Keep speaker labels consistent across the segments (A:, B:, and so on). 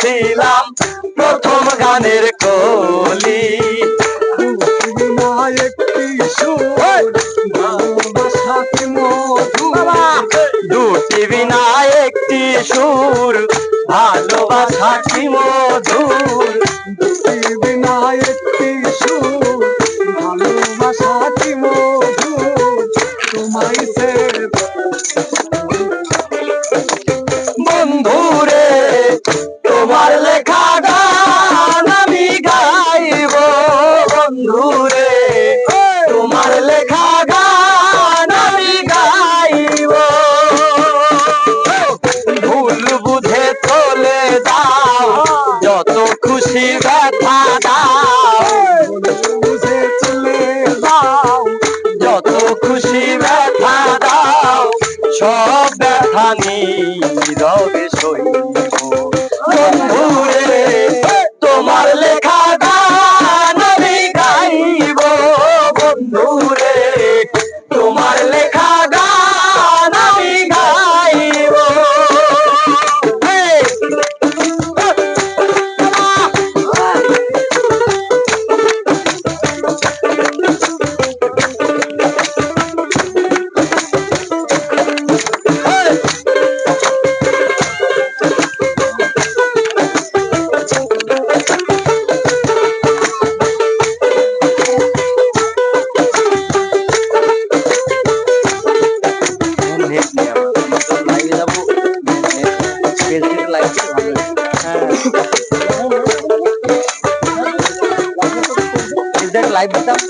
A: ছিলাম প্রথম গানের কলি। দুটি বিনা একটি সুর ভালোবাসা কি মধুর।
B: দুটি না একটি সুর ভালোবাসা
A: নীরবে সইব বন্ধুরে তোমার লেখা লাইভ দিতাম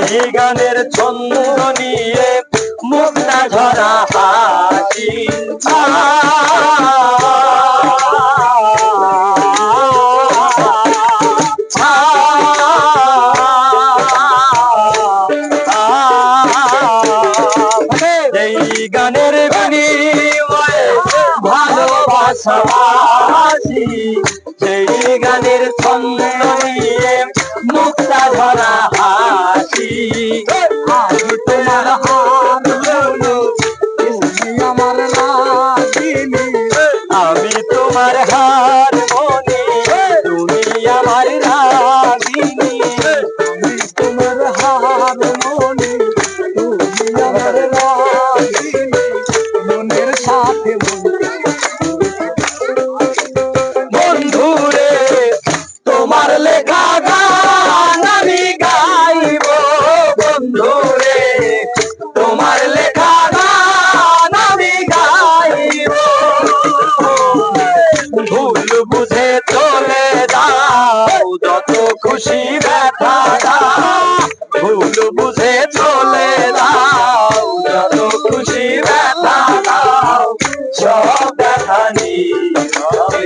A: গানের গানের ছন্দ নিয়ে মুক্তা ঝরা হাসি। এই গানের ভালোবাসাবাসি সেই গানের ছন্দ নিয়ে মুক্তা ধরা হাসি।
B: আমি তোমার আমার লাগিনি
A: আমি তোমার হার মনে, তুমি আমার রাগিনী।
B: আমি তোমার হার মনে।
A: দাও ভুল বুঝে চলে যাও যত খুশি ব্যথা দাও সব ব্যথা নীরবে